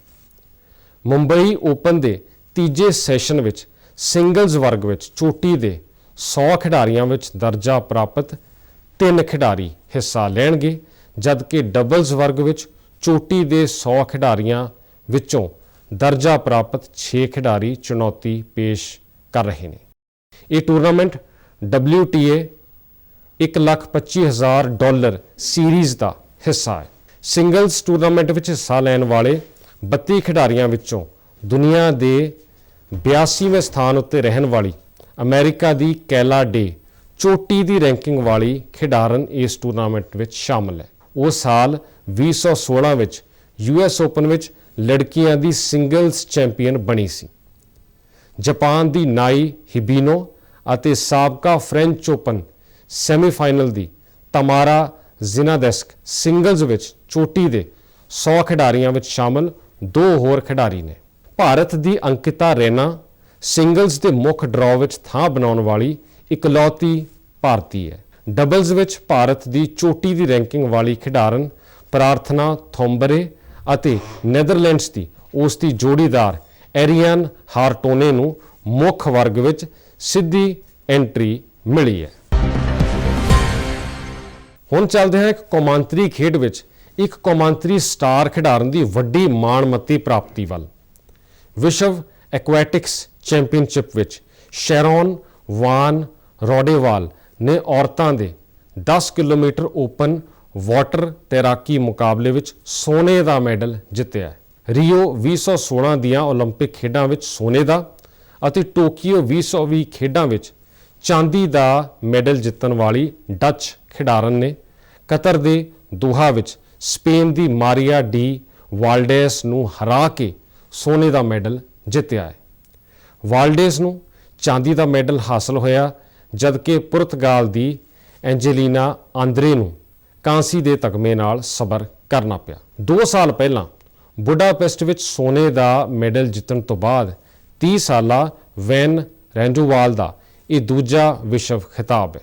ਮੁੰਬਈ ਓਪਨ ਦੇ ਤੀਜੇ ਸੈਸ਼ਨ ਵਿੱਚ ਸਿੰਗਲਜ਼ ਵਰਗ ਵਿੱਚ ਚੋਟੀ ਦੇ 100 ਖਿਡਾਰੀਆਂ ਵਿੱਚ ਦਰਜਾ ਪ੍ਰਾਪਤ ਤਿੰਨ ਖਿਡਾਰੀ ਹਿੱਸਾ ਲੈਣਗੇ, ਜਦਕਿ ਡਬਲਜ਼ ਵਰਗ ਵਿੱਚ ਚੋਟੀ ਦੇ 100 ਖਿਡਾਰੀਆਂ ਵਿੱਚੋਂ ਦਰਜਾ ਪ੍ਰਾਪਤ 6 ਖਿਡਾਰੀ ਚੁਣੌਤੀ ਪੇਸ਼ ਕਰ ਰਹੇ ਨੇ। ਇਹ ਟੂਰਨਾਮੈਂਟ WTA 125000 ਡਾਲਰ ਸੀਰੀਜ਼ ਦਾ ਹਿੱਸਾ ਹੈ। ਸਿੰਗਲਜ਼ ਟੂਰਨਾਮੈਂਟ ਵਿੱਚ ਹਿੱਸਾ ਲੈਣ ਵਾਲੇ 32 ਖਿਡਾਰੀਆਂ ਵਿੱਚੋਂ ਦੁਨੀਆ ਦੇ 82ਵੇਂ ਸਥਾਨ ਉੱਤੇ ਰਹਿਣ ਵਾਲੀ ਅਮਰੀਕਾ ਦੀ ਕੈਲਾ ਡੇ ਚੋਟੀ ਦੀ ਰੈਂਕਿੰਗ ਵਾਲੀ ਖਿਡਾਰਨ ਇਸ ਟੂਰਨਾਮੈਂਟ ਵਿੱਚ ਸ਼ਾਮਲ ਹੈ। ਉਹ ਸਾਲ 2016 ਵਿੱਚ ਯੂਐਸ ਓਪਨ ਵਿੱਚ ਲੜਕੀਆਂ ਦੀ ਸਿੰਗਲਜ਼ ਚੈਂਪੀਅਨ ਬਣੀ ਸੀ। ਜਾਪਾਨ ਦੀ ਨਾਈ ਹਿਬੀਨੋ ਅਤੇ ਸਾਬਕਾ ਫ੍ਰੈਂਚ ਓਪਨ ਸੈਮੀਫਾਈਨਲ ਦੀ ਤਮਾਰਾ ਜ਼ਿਨਾਦੈਸਕ ਸਿੰਗਲਜ਼ ਵਿੱਚ ਚੋਟੀ ਦੇ 100 ਖਿਡਾਰੀਆਂ ਵਿੱਚ ਸ਼ਾਮਲ ਦੋ ਹੋਰ ਖਿਡਾਰੀ ਨੇ। ਭਾਰਤ ਦੀ ਅੰਕਿਤਾ ਰੈਨਾ ਸਿੰਗਲਜ਼ ਦੇ ਮੁੱਖ ਡਰਾਅ ਵਿੱਚ ਥਾਂ ਬਣਾਉਣ ਵਾਲੀ ਇਕਲੌਤੀ ਭਾਰਤੀ ਹੈ। ਡਬਲਜ਼ ਵਿੱਚ ਭਾਰਤ ਦੀ ਚੋਟੀ ਦੀ ਰੈਂਕਿੰਗ ਵਾਲੀ ਖਿਡਾਰਨ ਪ੍ਰਾਰਥਨਾ ਥੋਂਬਰੇ ਅਤੇ ਨੈਦਰਲੈਂਡਸ ਦੀ ਉਸ ਦੀ ਜੋੜੀਦਾਰ ਐਰੀਅਨ ਹਾਰਟੋਨੇ ਨੂੰ ਮੁੱਖ ਵਰਗ ਵਿੱਚ ਸਿੱਧੀ ਐਂਟਰੀ ਮਿਲੀ ਹੈ। ਹੁਣ ਚੱਲਦੇ ਹਾਂ ਇੱਕ ਕੌਮਾਂਤਰੀ ਖੇਡ ਵਿੱਚ। ਇੱਕ ਕੌਮਾਂਤਰੀ ਸਟਾਰ ਖਿਡਾਰਨ ਦੀ ਵੱਡੀ ਮਾਣਮੱਤੀ ਪ੍ਰਾਪਤੀ ਵੱਲ ਵਿਸ਼ਵ ਐਕੁਐਟਿਕਸ ਚੈਂਪੀਅਨਸ਼ਿਪ ਵਿੱਚ ਸ਼ੈਰੋਨ ਵਾਨ ਰੋਡੇਵਾਲ ਨੇ ਔਰਤਾਂ ਦੇ 10 ਕਿਲੋਮੀਟਰ ਓਪਨ ਵਾਟਰ ਤੈਰਾਕੀ ਮੁਕਾਬਲੇ ਵਿੱਚ ਸੋਨੇ ਦਾ ਮੈਡਲ ਜਿੱਤਿਆ ਹੈ ਰੀਓ 2016 ਦੀਆਂ 올림픽 ਖੇਡਾਂ ਵਿੱਚ ਸੋਨੇ ਦਾ ਅਤੇ ਟੋਕੀਓ 2020 ਖੇਡਾਂ ਵਿੱਚ ਚਾਂਦੀ ਦਾ ਮੈਡਲ ਜਿੱਤਣ ਵਾਲੀ ਡੱਚ ਖਿਡਾਰਨ ਨੇ ਕਤਰ ਦੇ ਦੋਹਾ ਵਿੱਚ ਸਪੇਨ ਦੀ ਮਾਰੀਆ ਡੀ ਵਾਲਡੇਸ ਨੂੰ ਹਰਾ ਕੇ ਸੋਨੇ ਦਾ ਮੈਡਲ ਜਿੱਤਿਆ ਹੈ। ਵਾਲਡੇਸ ਨੂੰ ਚਾਂਦੀ ਦਾ ਮੈਡਲ ਹਾਸਲ ਹੋਇਆ, ਜਦਕਿ ਪੁਰਤਗਾਲ ਦੀ ਐਂਜੇਲੀਨਾ ਆਂਦਰੇ ਨੂੰ ਕਾਂਸੀ ਦੇ ਤਗਮੇ ਨਾਲ ਸਬਰ ਕਰਨਾ ਪਿਆ। 2 ਸਾਲ ਪਹਿਲਾਂ ਬੁਡਾਪੈਸਟ ਵਿੱਚ ਸੋਨੇ ਦਾ ਮੈਡਲ ਜਿੱਤਣ ਤੋਂ ਬਾਅਦ 30 ਸਾਲਾ ਵੈਨ ਰੈਂਡੂਵਾਲ ਦਾ ਇਹ ਦੂਜਾ ਵਿਸ਼ਵ ਖਿਤਾਬ ਹੈ।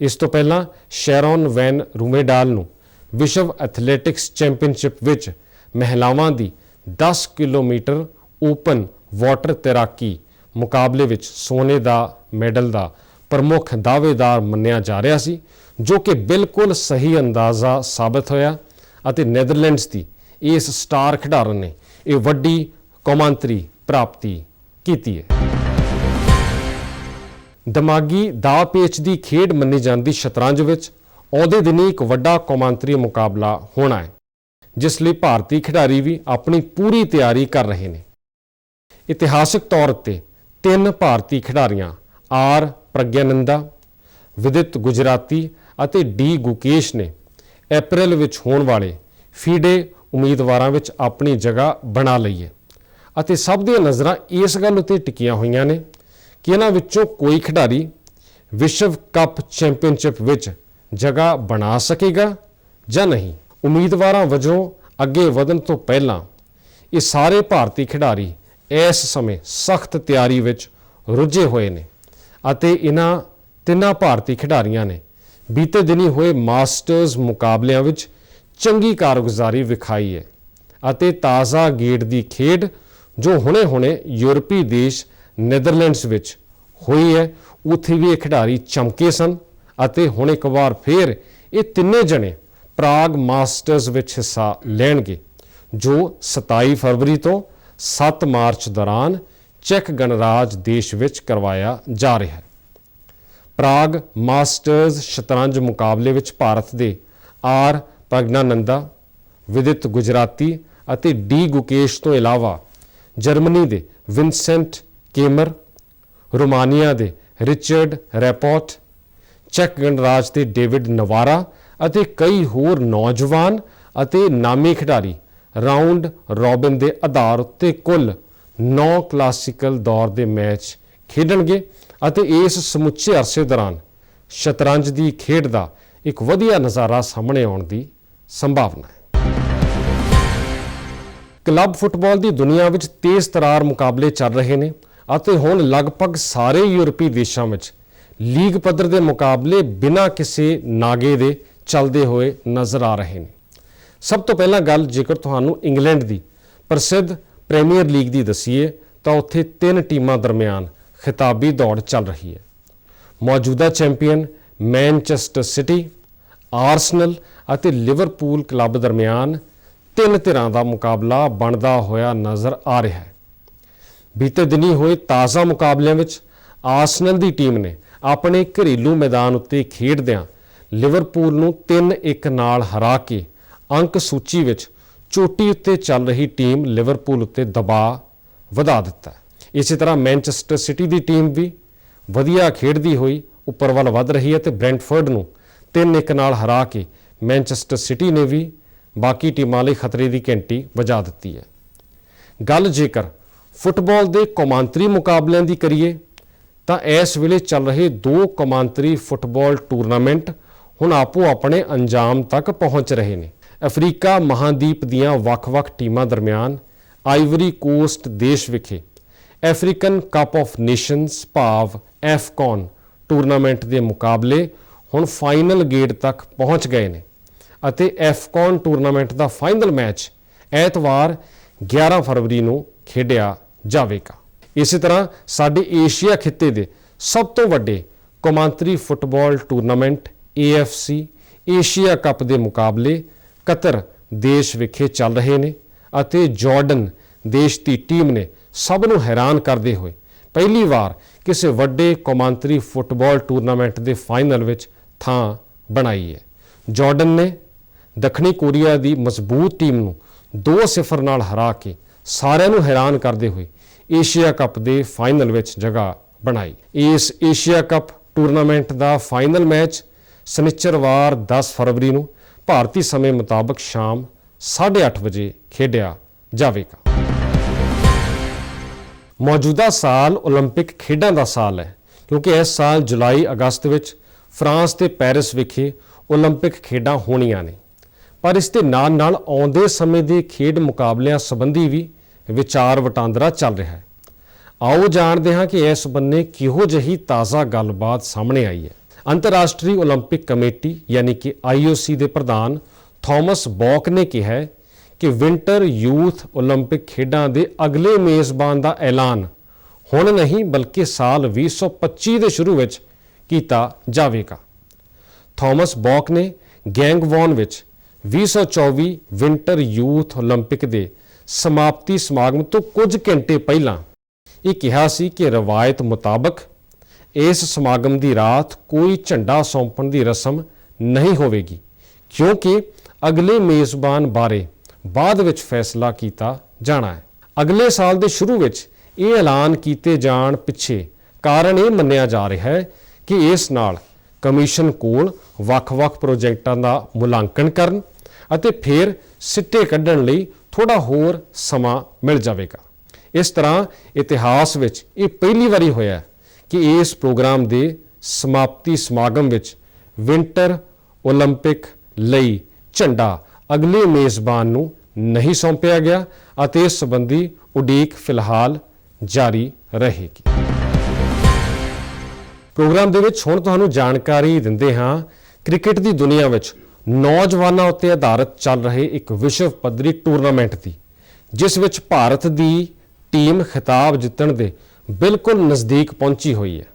ਇਸ ਤੋਂ ਪਹਿਲਾਂ ਸ਼ੈਰੋਨ ਵੈਨ ਰੂਮੇਡਾਲ ਨੂੰ ਵਿਸ਼ਵ ਐਥਲੈਟਿਕਸ ਚੈਂਪੀਅਨਸ਼ਿਪ ਵਿੱਚ ਮਹਿਲਾਵਾਂ ਦੀ 10 ਕਿਲੋਮੀਟਰ ਓਪਨ ਵਾਟਰ ਤੈਰਾਕੀ ਮੁਕਾਬਲੇ ਵਿੱਚ ਸੋਨੇ ਦਾ ਮੈਡਲ ਦਾ ਪ੍ਰਮੁੱਖ ਦਾਅਵੇਦਾਰ ਮੰਨਿਆ ਜਾ ਰਿਹਾ ਸੀ, ਜੋ ਕਿ ਬਿਲਕੁਲ ਸਹੀ ਅੰਦਾਜ਼ਾ ਸਾਬਤ ਹੋਇਆ ਅਤੇ ਨੈਦਰਲੈਂਡਸ ਦੀ ਇਸ ਸਟਾਰ ਖਿਡਾਰਨ ਨੇ ਇਹ ਵੱਡੀ ਕੌਮਾਂਤਰੀ ਪ੍ਰਾਪਤੀ ਕੀਤੀ ਹੈ। ਦਿਮਾਗੀ ਦਾਅ ਪੇਚ ਦੀ ਖੇਡ ਮੰਨੀ ਜਾਂਦੀ ਸ਼ਤਰੰਜ ਵਿੱਚ ਆਉਂਦੇ ਦਿਨੀ ਇੱਕ ਵੱਡਾ ਕੌਮਾਂਤਰੀ ਮੁਕਾਬਲਾ ਹੋਣਾ ਹੈ, ਜਿਸ ਲਈ ਭਾਰਤੀ ਖਿਡਾਰੀ ਵੀ ਆਪਣੀ ਪੂਰੀ ਤਿਆਰੀ ਕਰ ਰਹੇ ਨੇ। ਇਤਿਹਾਸਕ ਤੌਰ ਤੇ ਤਿੰਨ ਭਾਰਤੀ ਖਿਡਾਰੀਆਂ, ਆਰ ਪ੍ਰਗਿਆਨੰਦਾ, ਵਿਦਿਤ ਗੁਜਰਾਤੀ ਅਤੇ ਡੀ ਗੁਕੇਸ਼ ਨੇ ਅਪ੍ਰੈਲ ਵਿੱਚ ਹੋਣ ਵਾਲੇ ਫੀਡੇ ਉਮੀਦਵਾਰਾਂ ਵਿੱਚ ਆਪਣੀ ਜਗ੍ਹਾ ਬਣਾ ਲਈ ਹੈ ਅਤੇ ਸਭ ਦੀਆਂ ਨਜ਼ਰਾਂ ਇਸ ਗੱਲ ਉੱਤੇ ਟਿਕੀਆਂ ਹੋਈਆਂ ਨੇ ਕਿ ਇਹਨਾਂ ਵਿੱਚੋਂ ਕੋਈ ਖਿਡਾਰੀ ਵਿਸ਼ਵ ਕੱਪ ਚੈਂਪੀਅਨਸ਼ਿਪ ਵਿੱਚ ਜਗ੍ਹਾ ਬਣਾ ਸਕੇਗਾ ਜਾਂ ਨਹੀਂ? ਉਮੀਦਵਾਰਾਂ ਵਜੋਂ ਅੱਗੇ ਵਧਣ ਤੋਂ ਪਹਿਲਾਂ ਇਹ ਸਾਰੇ ਭਾਰਤੀ ਖਿਡਾਰੀ ਇਸ ਸਮੇਂ ਸਖਤ ਤਿਆਰੀ ਵਿੱਚ ਰੁੱਝੇ ਹੋਏ ਨੇ ਅਤੇ ਇਹਨਾਂ ਤਿੰਨਾਂ ਭਾਰਤੀ ਖਿਡਾਰੀਆਂ ਨੇ ਬੀਤੇ ਦਿਨੀ ਹੋਏ ਮਾਸਟਰਜ਼ ਮੁਕਾਬਲਿਆਂ ਵਿੱਚ ਚੰਗੀ ਕਾਰਗੁਜ਼ਾਰੀ ਵਿਖਾਈ ਹੈ ਅਤੇ ਤਾਜ਼ਾ ਗੇਟ ਦੀ ਖੇਡ ਜੋ ਹੁਣੇ-ਹੁਣੇ ਯੂਰਪੀ ਦੇਸ਼, ਨੈਦਰਲੈਂਡਸ ਵਿੱਚ ਹੋਈ ਹੈ, ਉੱਥੇ ਵੀ ਇਹ ਖਿਡਾਰੀ ਚਮਕੇ ਸਨ ਅਤੇ ਹੁਣ ਇੱਕ ਵਾਰ ਫੇਰ ਇਹ ਤਿੰਨੇ ਜਣੇ ਪ੍ਰਾਗ ਮਾਸਟਰਸ ਵਿੱਚ ਹਿੱਸਾ ਲੈਣਗੇ, ਜੋ 27 ਫਰਵਰੀ ਤੋਂ 7 ਮਾਰਚ ਦੌਰਾਨ ਚੈਕ ਗਣਰਾਜ ਦੇਸ਼ ਵਿੱਚ ਕਰਵਾਇਆ ਜਾ ਰਿਹਾ ਹੈ। ਪ੍ਰਾਗ ਮਾਸਟਰਸ ਸ਼ਤਰੰਜ ਮੁਕਾਬਲੇ ਵਿੱਚ ਭਾਰਤ ਦੇ ਆਰ ਪ੍ਰਗਨਾਨੰਦਾ, ਵਿਦਿਤ ਗੁਜਰਾਤੀ ਅਤੇ ਡੀ ਗੁਕੇਸ਼ ਤੋਂ ਇਲਾਵਾ ਜਰਮਨੀ ਦੇ ਵਿਨਸੈਂਟ ਕੇਮਰ, ਰੋਮਾਨੀਆ ਦੇ ਰਿਚਰਡ ਰੈਪੋਟ ਚੈਕ ਗਣਰਾਜ ਦੇ ਡੇਵਿਡ ਨਵਾਰਾ ਅਤੇ ਕਈ ਹੋਰ ਨੌਜਵਾਨ ਅਤੇ ਨਾਮੀ ਖਿਡਾਰੀ ਰਾਉਂਡ ਰੋਬਿਨ ਦੇ ਆਧਾਰ ਉੱਤੇ ਕੁੱਲ 9 ਕਲਾਸੀਕਲ ਦੌਰ ਦੇ ਮੈਚ ਖੇਡਣਗੇ ਅਤੇ ਇਸ ਸਮੁੱਚੇ ਅਰਸੇ ਦੌਰਾਨ ਸ਼ਤਰੰਜ ਦੀ ਖੇਡ ਦਾ ਇੱਕ ਵਧੀਆ ਨਜ਼ਾਰਾ ਸਾਹਮਣੇ ਆਉਣ ਦੀ ਸੰਭਾਵਨਾ ਹੈ। ਕਲੱਬ ਫੁੱਟਬਾਲ ਦੀ ਦੁਨੀਆ ਵਿੱਚ ਤੇਜ਼ ਤਰਾਰ ਮੁਕਾਬਲੇ ਚੱਲ ਰਹੇ ਨੇ ਅਤੇ ਹੁਣ ਲਗਭਗ ਸਾਰੇ ਯੂਰਪੀ ਦੇਸ਼ਾਂ ਵਿੱਚ ਲੀਗ ਪੱਧਰ ਦੇ ਮੁਕਾਬਲੇ ਬਿਨਾਂ ਕਿਸੇ ਨਾਗੇ ਦੇ ਚੱਲਦੇ ਹੋਏ ਨਜ਼ਰ ਆ ਰਹੇ ਨੇ। ਸਭ ਤੋਂ ਪਹਿਲਾਂ ਗੱਲ ਜੇਕਰ ਤੁਹਾਨੂੰ ਇੰਗਲੈਂਡ ਦੀ ਪ੍ਰਸਿੱਧ ਪ੍ਰੀਮੀਅਰ ਲੀਗ ਦੀ ਦਸੀਏ, ਤਾਂ ਉੱਥੇ ਤਿੰਨ ਟੀਮਾਂ ਦਰਮਿਆਨ ਖਿਤਾਬੀ ਦੌੜ ਚੱਲ ਰਹੀ ਹੈ। ਮੌਜੂਦਾ ਚੈਂਪੀਅਨ ਮੈਨਚੈਸਟਰ ਸਿਟੀ, ਆਰਸਨਲ ਅਤੇ ਲਿਵਰਪੂਲ ਕਲੱਬ ਦਰਮਿਆਨ ਤਿੰਨ ਧਿਰਾਂ ਦਾ ਮੁਕਾਬਲਾ ਬਣਦਾ ਹੋਇਆ ਨਜ਼ਰ ਆ ਰਿਹਾ ਹੈ। ਬੀਤੇ ਦਿਨੀ ਹੋਏ ਤਾਜ਼ਾ ਮੁਕਾਬਲਿਆਂ ਵਿੱਚ ਆਰਸਨਲ ਦੀ ਟੀਮ ਨੇ ਆਪਣੇ ਘਰੇਲੂ ਮੈਦਾਨ ਉੱਤੇ ਖੇਡਦਿਆਂ ਲਿਵਰਪੂਲ ਨੂੰ 3-1 ਨਾਲ ਹਰਾ ਕੇ ਅੰਕ ਸੂਚੀ ਵਿੱਚ ਚੋਟੀ ਉੱਤੇ ਚੱਲ ਰਹੀ ਟੀਮ ਲਿਵਰਪੂਲ ਉੱਤੇ ਦਬਾਅ ਵਧਾ ਦਿੱਤਾ। ਇਸੇ ਤਰ੍ਹਾਂ ਮੈਨਚੈਸਟਰ ਸਿਟੀ ਦੀ ਟੀਮ ਵੀ ਵਧੀਆ ਖੇਡਦੀ ਹੋਈ ਉੱਪਰ ਵੱਲ ਵਧ ਰਹੀ ਹੈ ਤੇ ਬ੍ਰੈਂਟਫੋਰਡ ਨੂੰ 3-1 ਨਾਲ ਹਰਾ ਕੇ ਮੈਨਚੈਸਟਰ ਸਿਟੀ ਨੇ ਵੀ ਬਾਕੀ ਟੀਮਾਂ ਲਈ ਖਤਰੇ ਦੀ ਘੰਟੀ ਵਜਾ ਦਿੱਤੀ ਹੈ। ਗੱਲ ਜੇਕਰ ਫੁੱਟਬਾਲ ਦੇ ਕੌਮਾਂਤਰੀ ਮੁਕਾਬਲਿਆਂ ਦੀ ਕਰੀਏ ਤਾਂ ਇਸ ਵੇਲੇ ਚੱਲ ਰਹੇ ਦੋ ਕੌਮਾਂਤਰੀ ਫੁੱਟਬਾਲ ਟੂਰਨਾਮੈਂਟ ਹੁਣ ਆਪੋ ਆਪਣੇ ਅੰਜਾਮ ਤੱਕ ਪਹੁੰਚ ਰਹੇ ਨੇ। ਅਫਰੀਕਾ ਮਹਾਦੀਪ ਦੀਆਂ ਵੱਖ-ਵੱਖ ਟੀਮਾਂ ਦਰਮਿਆਨ ਆਈਵਰੀ ਕੋਸਟ ਦੇਸ਼ ਵਿਖੇ ਅਫਰੀਕਨ ਕੱਪ ਆਫ ਨੇਸ਼ਨਸ ਭਾਵ ਐਫਕੌਨ ਟੂਰਨਾਮੈਂਟ ਦੇ ਮੁਕਾਬਲੇ ਹੁਣ ਫਾਈਨਲ ਗੇੜ ਤੱਕ ਪਹੁੰਚ ਗਏ ਨੇ ਅਤੇ ਐਫਕੌਨ ਟੂਰਨਾਮੈਂਟ ਦਾ ਫਾਈਨਲ ਮੈਚ ਐਤਵਾਰ 11 ਫਰਵਰੀ ਨੂੰ ਖੇਡਿਆ ਜਾਵੇਗਾ। ਇਸੇ ਤਰ੍ਹਾਂ ਸਾਡੇ ਏਸ਼ੀਆ ਖਿੱਤੇ ਦੇ ਸਭ ਤੋਂ ਵੱਡੇ ਕੌਮਾਂਤਰੀ football tournament AFC Asia cup ਦੇ ਮੁਕਾਬਲੇ ਕਤਰ ਦੇਸ਼ ਵਿਖੇ ਚੱਲ ਰਹੇ ਨੇ ਅਤੇ ਜਾਰਡਨ ਦੇਸ਼ ਦੀ ਟੀਮ ਨੇ ਸਭ ਨੂੰ ਹੈਰਾਨ ਕਰਦੇ ਹੋਏ ਪਹਿਲੀ ਵਾਰ ਕਿਸੇ ਵੱਡੇ ਕੌਮਾਂਤਰੀ ਫੁੱਟਬਾਲ ਟੂਰਨਾਮੈਂਟ ਦੇ ਫਾਈਨਲ ਵਿੱਚ ਥਾਂ ਬਣਾਈ ਹੈ। ਜਾਰਡਨ ਨੇ ਦੱਖਣੀ ਕੋਰੀਆ ਦੀ ਮਜ਼ਬੂਤ ਟੀਮ ਨੂੰ 2-0 ਨਾਲ ਹਰਾ ਕੇ ਸਾਰਿਆਂ ਨੂੰ ਹੈਰਾਨ ਕਰਦੇ ਹੋਏ ਏਸ਼ੀਆ ਕੱਪ ਦੇ ਫਾਈਨਲ ਵਿੱਚ ਜਗ੍ਹਾ ਬਣਾਈ ਇਸ ਏਸ਼ੀਆ ਕੱਪ ਟੂਰਨਾਮੈਂਟ ਦਾ ਫਾਈਨਲ ਮੈਚ ਸ਼ਨੀਚਰਵਾਰ 10 ਫਰਵਰੀ ਨੂੰ ਭਾਰਤੀ ਸਮੇਂ ਮੁਤਾਬਕ ਸ਼ਾਮ 8:30 ਵਜੇ ਖੇਡਿਆ ਜਾਵੇਗਾ ਮੌਜੂਦਾ ਸਾਲ 올림픽 ਖੇਡਾਂ ਦਾ ਸਾਲ ਹੈ ਕਿਉਂਕਿ ਇਸ ਸਾਲ ਜੁਲਾਈ ਅਗਸਤ ਵਿੱਚ ਫਰਾਂਸ ਤੇ ਪੈਰਿਸ ਵਿਖੇ 올림픽 ਖੇਡਾਂ ਹੋਣੀਆਂ ਨੇ ਪਰ ਇਸ ਦੇ ਨਾਲ ਨਾਲ ਆਉਂਦੇ ਸਮੇਂ ਦੇ ਖੇਡ ਮੁਕਾਬਲਿਆਂ ਸੰਬੰਧੀ ਵੀ ਵਿਚਾਰ ਵਟਾਂਦਰਾ ਚੱਲ ਰਿਹਾ ਹੈ ਆਓ ਜਾਣਦੇ ਹਾਂ ਕਿ ਇਸ ਬੰਨੇ ਕਿਹੋ ਜਿਹੀ ਤਾਜ਼ਾ ਗੱਲਬਾਤ ਸਾਹਮਣੇ ਆਈ ਹੈ ਅੰਤਰਰਾਸ਼ਟਰੀ 올림픽 ਕਮੇਟੀ ਯਾਨੀ ਕਿ IOC ਦੇ ਪ੍ਰਧਾਨ ਥਾਮਸ ਬੌਕ ਨੇ ਕਿਹਾ ਹੈ ਕਿ ਵਿੰਟਰ ਯੂਥ 올림픽 ਖੇਡਾਂ ਦੇ ਅਗਲੇ ਮੇਜ਼ਬਾਨ ਦਾ ਐਲਾਨ ਹੁਣ ਨਹੀਂ ਬਲਕਿ ਸਾਲ 2025 ਦੇ ਸ਼ੁਰੂ ਵਿੱਚ ਕੀਤਾ ਜਾਵੇਗਾ ਥਾਮਸ ਬੌਕ ਨੇ ਗੈਂਗਵੌਨ ਵਿੱਚ 2024 ਵਿੰਟਰ ਯੂਥ 올림픽 ਦੇ ਸਮਾਪਤੀ ਸਮਾਗਮ ਤੋਂ ਕੁਝ ਘੰਟੇ ਪਹਿਲਾਂ ਇਹ ਕਿਹਾ ਸੀ ਕਿ ਰਵਾਇਤ ਮੁਤਾਬਕ ਇਸ ਸਮਾਗਮ ਦੀ ਰਾਤ ਕੋਈ ਝੰਡਾ ਸੌਂਪਣ ਦੀ ਰਸਮ ਨਹੀਂ ਹੋਵੇਗੀ, ਕਿਉਂਕਿ ਅਗਲੇ ਮੇਜ਼ਬਾਨ ਬਾਰੇ ਬਾਅਦ ਵਿੱਚ ਫੈਸਲਾ ਕੀਤਾ ਜਾਣਾ ਹੈ। ਅਗਲੇ ਸਾਲ ਦੇ ਸ਼ੁਰੂ ਵਿੱਚ ਇਹ ਐਲਾਨ ਕੀਤੇ ਜਾਣ ਪਿੱਛੇ ਕਾਰਨ ਇਹ ਮੰਨਿਆ ਜਾ ਰਿਹਾ ਹੈ ਕਿ ਇਸ ਨਾਲ ਕਮਿਸ਼ਨ ਕੋਲ ਵੱਖ-ਵੱਖ ਪ੍ਰੋਜੈਕਟਾਂ ਦਾ ਮੁਲਾਂਕਣ ਕਰਨ ਅਤੇ ਫਿਰ ਸਿੱਟੇ ਕੱਢਣ ਲਈ ਥੋੜਾ ਹੋਰ ਸਮਾਂ ਮਿਲ ਜਾਵੇਗਾ ਇਸ ਤਰ੍ਹਾਂ ਇਤਿਹਾਸ ਵਿੱਚ ਇਹ ਪਹਿਲੀ ਵਾਰੀ ਹੋਇਆ ਹੈ ਕਿ ਇਸ ਪ੍ਰੋਗਰਾਮ ਦੇ ਸਮਾਪਤੀ ਸਮਾਗਮ ਵਿੱਚ ਵਿੰਟਰ 올림픽 ਲਈ ਝੰਡਾ ਅਗਲੇ ਮੇਜ਼ਬਾਨ ਨੂੰ ਨਹੀਂ ਸੌਂਪਿਆ ਗਿਆ ਅਤੇ ਇਸ ਸੰਬੰਧੀ ਉਡੀਕ ਫਿਲਹਾਲ ਜਾਰੀ ਰਹੇਗੀ ਪ੍ਰੋਗਰਾਮ ਦੇ ਵਿੱਚ ਹੁਣ ਤੁਹਾਨੂੰ ਜਾਣਕਾਰੀ ਦਿੰਦੇ ਹਾਂ ਕ੍ਰਿਕਟ ਦੀ ਦੁਨੀਆ ਵਿੱਚ ਨੌਜਵਾਨਾਂ ਉੱਤੇ ਆਧਾਰਿਤ ਚੱਲ ਰਹੇ ਇੱਕ ਵਿਸ਼ਵ ਪੱਧਰੀ ਟੂਰਨਾਮੈਂਟ ਦੀ, ਜਿਸ ਵਿੱਚ ਭਾਰਤ ਦੀ ਟੀਮ ਖਿਤਾਬ ਜਿੱਤਣ ਦੇ ਬਿਲਕੁਲ ਨਜ਼ਦੀਕ ਪਹੁੰਚੀ ਹੋਈ ਹੈ।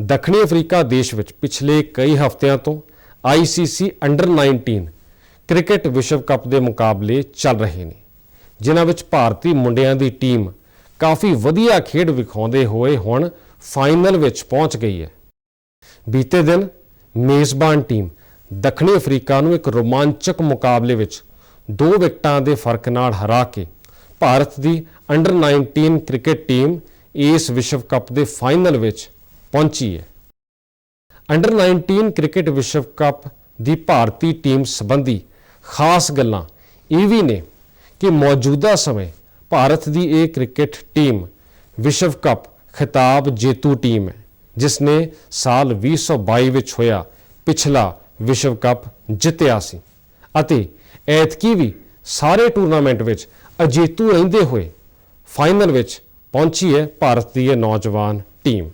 ਦੱਖਣੀ ਅਫਰੀਕਾ ਦੇਸ਼ ਵਿੱਚ ਪਿਛਲੇ ਕਈ ਹਫ਼ਤਿਆਂ ਤੋਂ ICC ਅੰਡਰ 19 ਕ੍ਰਿਕਟ ਵਿਸ਼ਵ ਕੱਪ ਦੇ ਮੁਕਾਬਲੇ ਚੱਲ ਰਹੇ ਨੇ, ਜਿਨ੍ਹਾਂ ਵਿੱਚ ਭਾਰਤੀ ਮੁੰਡਿਆਂ ਦੀ ਟੀਮ ਕਾਫੀ ਵਧੀਆ ਖੇਡ ਵਿਖਾਉਂਦੇ ਹੋਏ ਹੁਣ ਫਾਈਨਲ ਵਿੱਚ ਪਹੁੰਚ ਗਈ ਹੈ। ਬੀਤੇ ਦਿਨ ਮੇਜ਼ਬਾਨ ਟੀਮ ਦੱਖਣੀ ਅਫਰੀਕਾ ਨੂੰ ਇੱਕ ਰੋਮਾਂਚਕ ਮੁਕਾਬਲੇ ਵਿੱਚ ਦੋ ਵਿਕਟਾਂ ਦੇ ਫ਼ਰਕ ਨਾਲ ਹਰਾ ਕੇ ਭਾਰਤ ਦੀ ਅੰਡਰ 19 ਕ੍ਰਿਕਟ ਟੀਮ ਇਸ ਵਿਸ਼ਵ ਕੱਪ ਦੇ ਫਾਈਨਲ ਵਿੱਚ ਪਹੁੰਚੀ ਹੈ। ਅੰਡਰ 19 ਕ੍ਰਿਕਟ ਵਿਸ਼ਵ ਕੱਪ ਦੀ ਭਾਰਤੀ ਟੀਮ ਸੰਬੰਧੀ ਖਾਸ ਗੱਲਾਂ ਇਹ ਵੀ ਨੇ ਕਿ ਮੌਜੂਦਾ ਸਮੇਂ ਭਾਰਤ ਦੀ ਇਹ ਕ੍ਰਿਕਟ ਟੀਮ ਵਿਸ਼ਵ ਕੱਪ ਖਿਤਾਬ ਜੇਤੂ ਟੀਮ ਹੈ, ਜਿਸ ਨੇ ਸਾਲ 2022 ਵਿੱਚ ਹੋਇਆ ਪਿਛਲਾ ਵਿਸ਼ਵ ਕੱਪ ਜਿੱਤਿਆ ਸੀ। ਅਤੇ ਐਤਕੀ ਵੀ ਸਾਰੇ ਟੂਰਨਾਮੈਂਟ ਵਿੱਚ ਅਜੇਤੂ ਰਹਿੰਦੇ ਹੋਏ ਫਾਈਨਲ ਵਿੱਚ ਪਹੁੰਚੀ ਹੈ ਭਾਰਤ ਦੀ ਇਹ ਨੌਜਵਾਨ ਟੀਮ।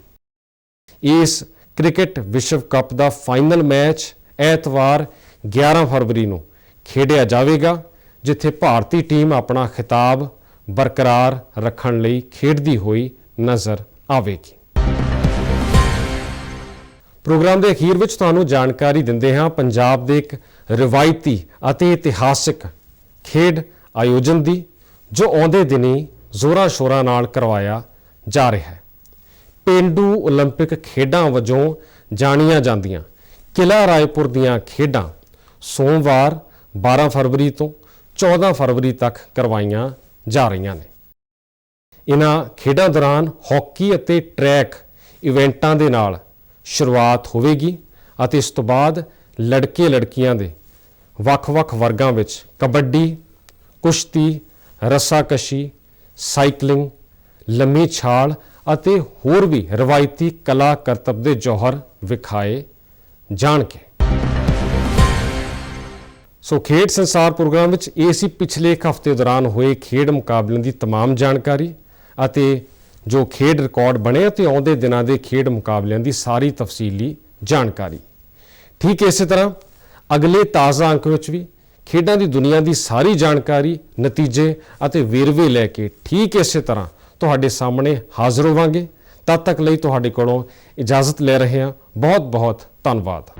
ਇਸ ਕ੍ਰਿਕਟ ਵਿਸ਼ਵ ਕੱਪ ਦਾ ਫਾਈਨਲ ਮੈਚ ਐਤਵਾਰ 11 ਫਰਵਰੀ ਨੂੰ ਖੇਡਿਆ ਜਾਵੇਗਾ, ਜਿੱਥੇ ਭਾਰਤੀ ਟੀਮ ਆਪਣਾ ਖਿਤਾਬ ਬਰਕਰਾਰ ਰੱਖਣ ਲਈ ਖੇਡਦੀ ਹੋਈ ਨਜ਼ਰ ਆਵੇਗੀ। ਪ੍ਰੋਗਰਾਮ ਦੇ ਅਖੀਰ ਵਿੱਚ ਤੁਹਾਨੂੰ ਜਾਣਕਾਰੀ ਦਿੰਦੇ ਹਾਂ ਪੰਜਾਬ ਦੇ ਇੱਕ ਰਵਾਇਤੀ ਅਤੇ ਇਤਿਹਾਸਿਕ ਖੇਡ ਆਯੋਜਨ ਦੀ ਜੋ ਆਉਂਦੇ ਦਿਨੀ ਜ਼ੋਰਾਂ ਸ਼ੋਰਾਂ ਨਾਲ ਕਰਵਾਇਆ ਜਾ ਰਿਹਾ ਹੈ ਪੇਂਡੂ 올림픽 ਖੇਡਾਂ ਵਜੋਂ ਜਾਣੀਆਂ ਜਾਂਦੀਆਂ ਕਿਲਾ ਰਾਏਪੁਰ ਦੀਆਂ ਖੇਡਾਂ ਸੋਮਵਾਰ 12 ਫਰਵਰੀ ਤੋਂ 14 ਫਰਵਰੀ ਤੱਕ ਕਰਵਾਈਆਂ ਜਾ ਰਹੀਆਂ ਨੇ ਇਹਨਾਂ ਖੇਡਾਂ ਦੌਰਾਨ ਹਾਕੀ ਅਤੇ ਟਰੈਕ ਇਵੈਂਟਾਂ ਦੇ ਨਾਲ ਸ਼ੁਰੂਆਤ ਹੋਵੇਗੀ ਅਤੇ ਇਸ ਤੋਂ ਬਾਅਦ ਲੜਕੇ ਲੜਕੀਆਂ ਦੇ ਵੱਖ-ਵੱਖ ਵਰਗਾਂ ਵਿੱਚ ਕਬੱਡੀ ਕੁਸ਼ਤੀ ਰੱਸਾਕਸ਼ੀ ਸਾਈਕਲਿੰਗ ਲੰਮੀ ਛਾਲ ਅਤੇ ਹੋਰ ਵੀ ਰਵਾਇਤੀ ਕਲਾ ਕਰਤੱਵ ਦੇ ਜੌਹਰ ਵਿਖਾਏ ਜਾਣਗੇ ਸੋ ਖੇਡ ਸੰਸਾਰ ਪ੍ਰੋਗਰਾਮ ਵਿੱਚ ਇਹ ਸੀ ਪਿਛਲੇ ਇੱਕ ਹਫ਼ਤੇ ਦੌਰਾਨ ਹੋਏ ਖੇਡ ਮੁਕਾਬਲਿਆਂ ਦੀ तमाम ਜਾਣਕਾਰੀ ਅਤੇ ਜੋ ਖੇਡ ਰਿਕਾਰਡ ਬਣੇ ਅਤੇ ਆਉਂਦੇ ਦਿਨਾਂ ਦੇ ਖੇਡ ਮੁਕਾਬਲਿਆਂ ਦੀ ਸਾਰੀ ਤਫਸੀਲੀ ਜਾਣਕਾਰੀ। ਠੀਕ ਇਸੇ ਤਰ੍ਹਾਂ ਅਗਲੇ ਤਾਜ਼ਾ ਅੰਕ ਵਿੱਚ ਵੀ ਖੇਡਾਂ ਦੀ ਦੁਨੀਆ ਦੀ ਸਾਰੀ ਜਾਣਕਾਰੀ, ਨਤੀਜੇ ਅਤੇ ਵੇਰਵੇ ਲੈ ਕੇ ਠੀਕ ਇਸੇ ਤਰ੍ਹਾਂ ਤੁਹਾਡੇ ਸਾਹਮਣੇ ਹਾਜ਼ਰ ਹੋਵਾਂਗੇ। ਤਦ ਤੱਕ ਲਈ ਤੁਹਾਡੇ ਕੋਲੋਂ ਇਜਾਜ਼ਤ ਲੈ ਰਹੇ ਹਾਂ। ਬਹੁਤ ਬਹੁਤ ਧੰਨਵਾਦ।